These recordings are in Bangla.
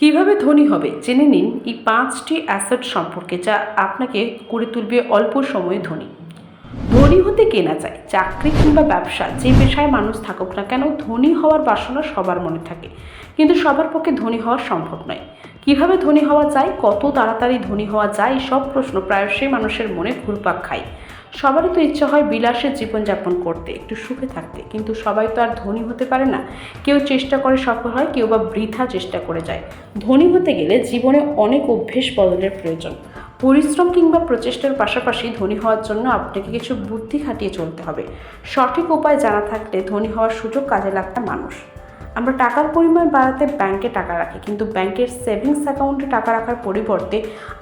কীভাবে ধনী হবে? জেনে নিন এই পাঁচটি অ্যাসেট সম্পর্কে যা আপনাকে করে তুলবে অল্প সময়ে ধনী। ধনী হতে কেনা যায় চাকরি কিংবা ব্যবসা, যে পেশায় মানুষ থাকুক না কেন ধনী হওয়ার বাসনা সবার মনে থাকে। কিন্তু সবার পক্ষে ধনী হওয়া সম্ভব নয়। কীভাবে ধনী হওয়া যায়? কত তাড়াতাড়ি ধনী হওয়া যায়? সব প্রশ্ন প্রায়শই মানুষের মনে ঘুরপাক খায়। সবারই তো ইচ্ছা হয় বিলাসের জীবনযাপন করতে, একটু সুখে থাকতে। কিন্তু সবাই তো আর ধনী হতে পারে না। কেউ চেষ্টা করে সফল হয়, কেউ বা বৃথা চেষ্টা করে যায়। ধনী হতে গেলে জীবনে অনেক অভ্যেস বদলের প্রয়োজন। পরিশ্রম কিংবা প্রচেষ্টার পাশাপাশি ধনী হওয়ার জন্য আপনাকে কিছু বুদ্ধি খাটিয়ে চলতে হবে। সঠিক উপায় জানা থাকলে ধনী হওয়ার সুযোগ কাজে লাগতা মানুষ। আমরা টাকার পরিমাণ বাড়াতে ব্যাংকে টাকা রাখি, কিন্তু ব্যাংকের সেভিংস অ্যাকাউন্টে টাকা রাখার পরিবর্তে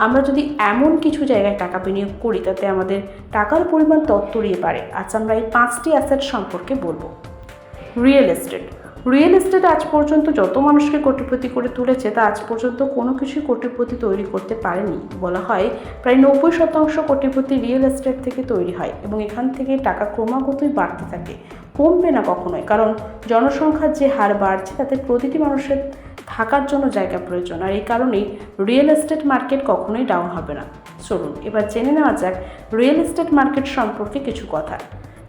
আমরা যদি এমন কিছু জায়গায় টাকা বিনিয়োগ করি, তাতে আমাদের টাকার পরিমাণ তত্তরিয়ে পারে আজ আমরা এই পাঁচটি অ্যাসেট সম্পর্কে বলব। রিয়েল এস্টেট রিয়েল এস্টেট আজ পর্যন্ত যত মানুষকে কোটিপতি করে তুলেছে, তা আজ পর্যন্ত কোনো কিছুই কোটিপতি তৈরি করতে পারেনি। বলা হয়, প্রায় নব্বই শতাংশ কোটিপতি রিয়েল এস্টেট থেকে তৈরি হয় এবং এখান থেকে টাকা ক্রমাগতই বাড়তে থাকে। কমবে না কখনোই, কারণ জনসংখ্যার যে হার বাড়ছে, তাতে প্রতিটি মানুষের থাকার জন্য জায়গা প্রয়োজন। আর এই কারণেই রিয়েল এস্টেট মার্কেট কখনোই ডাউন হবে না। চলুন, এবার জেনে নেওয়া যাক রিয়েল এস্টেট মার্কেট সম্পর্কে কিছু কথা।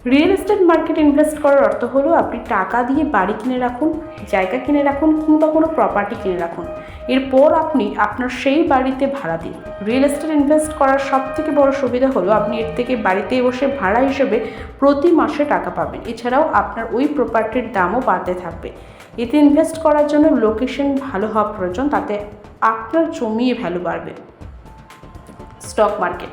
রিয়েল এস্টেট মার্কেট ইনভেস্ট করার অর্থ হলো আপনি টাকা দিয়ে বাড়ি কিনে রাখুন, জায়গা কিনে রাখুন, কিংবা কোনো প্রপার্টি কিনে রাখুন। এরপর আপনি আপনার সেই বাড়িতে ভাড়া দিন। রিয়েল এস্টেট ইনভেস্ট করার সব থেকে বড় সুবিধা হলো আপনি এর থেকে বাড়িতে বসে ভাড়া হিসেবে প্রতি মাসে টাকা পাবেন। এছাড়াও আপনার ওই প্রপার্টির দামও বাড়তে থাকবে। এতে ইনভেস্ট করার জন্য লোকেশন ভালো হওয়া প্রয়োজন, তাতে আপনার জমিয়ে ভ্যালু বাড়বে। স্টক মার্কেট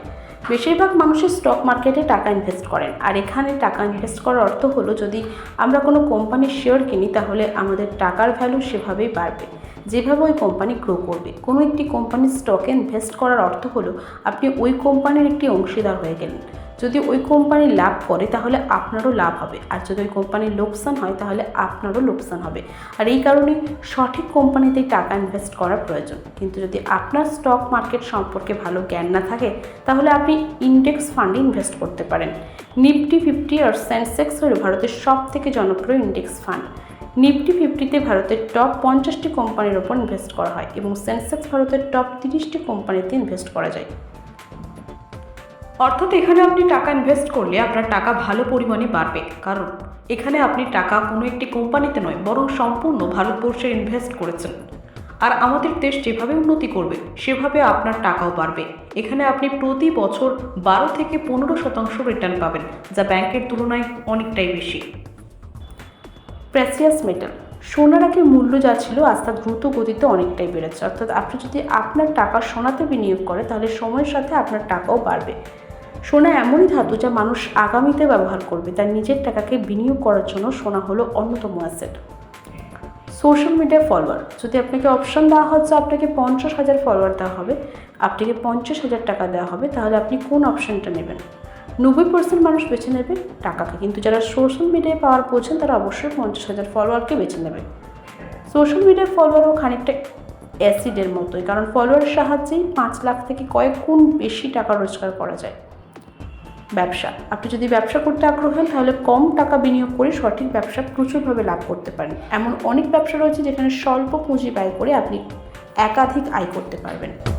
বেশিরভাগ মানুষই স্টক মার্কেটে টাকা ইনভেস্ট করেন। আর এখানে টাকা ইনভেস্ট করার অর্থ হলো যদি আমরা কোনো কোম্পানির শেয়ার কিনি, তাহলে আমাদের টাকার ভ্যালু সেভাবেই বাড়বে। যেভাবে ওই কোম্পানি গ্রো করবে। কোনো একটি কোম্পানির স্টকে ইনভেস্ট করার অর্থ হলো আপনি ওই কোম্পানির একটি অংশীদার হয়ে গেলেন। যদি ওই কোম্পানি লাভ করে, তাহলে আপনারও লাভ হবে। আর যদি ওই কোম্পানির লোকসান হয়, তাহলে আপনারও লোকসান হবে। আর এই কারণে সঠিক কোম্পানিতেই টাকা ইনভেস্ট করা প্রয়োজন। কিন্তু যদি আপনার স্টক মার্কেট সম্পর্কে ভালো জ্ঞান না থাকে, তাহলে আপনি ইন্ডেক্স ফান্ডে ইনভেস্ট করতে পারেন। নিফটি ফিফটি আর সেন্সেক্স হল ভারতের সব থেকে জনপ্রিয় ইন্ডেক্স ফান্ড নিফটি ফিফটিতে ভারতের টপ পঞ্চাশটি কোম্পানির ওপর ইনভেস্ট করা হয় এবং সেন্সেক্স ভারতের টপ তিরিশটি কোম্পানিতে ইনভেস্ট করা যায়। অর্থাৎ এখানে আপনি টাকা ইনভেস্ট করলে আপনার টাকা ভালো পরিমাণে বাড়বে। কারণ এখানে আপনি টাকা কোনো একটি কোম্পানিতে নয়, বরং সম্পূর্ণ ভারতবর্ষে ইনভেস্ট করেছেন। আর আমাদের দেশ যেভাবে উন্নতি করবে, সেভাবে আপনার টাকাও বাড়বে। এখানে আপনি প্রতি বছর বারো থেকে পনেরো শতাংশ রিটার্ন পাবেন, যা ব্যাংকের তুলনায় অনেকটাই বেশি। প্রেসিয়াস মেটাল সোনার আগে মূল্য যা ছিল আজ তা দ্রুত গতিতে অনেকটাই বেড়েছে। অর্থাৎ আপনি যদি আপনার টাকা সোনাতে বিনিয়োগ করে, তাহলে সময়ের সাথে আপনার টাকাও বাড়বে। সোনা এমনই ধাতু যা মানুষ আগামীতে ব্যবহার করবে, তার নিজের টাকাকে বিনিয়োগ করার জন্য সোনা হলো অন্যতম অ্যাসেট সোশ্যাল মিডিয়া ফলোয়ার যদি আপনাকে অপশন দেওয়া হয় হচ্ছে, আপনাকে পঞ্চাশ হাজার ফলোয়ার দেওয়া হবে, আপনাকে পঞ্চাশ হাজার টাকা দেওয়া হবে, তাহলে আপনি কোন অপশনটা নেবেন? নব্বই পার্সেন্ট মানুষ বেছে নেবে টাকাকে, কিন্তু যারা সোশ্যাল মিডিয়ায় পাওয়ার বোঝেন, তারা অবশ্যই পঞ্চাশ হাজার ফলোয়ারকে বেছে নেবে। সোশ্যাল মিডিয়ার ফলোয়ারও খানিকটা অ্যাসিডের মতোই, কারণ ফলোয়ারের সাহায্যেই পাঁচ লাখ থেকে কয়েক গুণ বেশি টাকা রোজগার করা যায়। ব্যবসা। আপনি যদি ব্যবসা করতে আগ্রহ হন, তাহলে কম টাকা বিনিয়োগ করে সঠিক ব্যবসা প্রচুরভাবে লাভ করতে পারেন। এমন অনেক ব্যবসা রয়েছে যেখানে স্বল্প পুঁজি ব্যয় করে আপনি একাধিক আয় করতে পারবেন।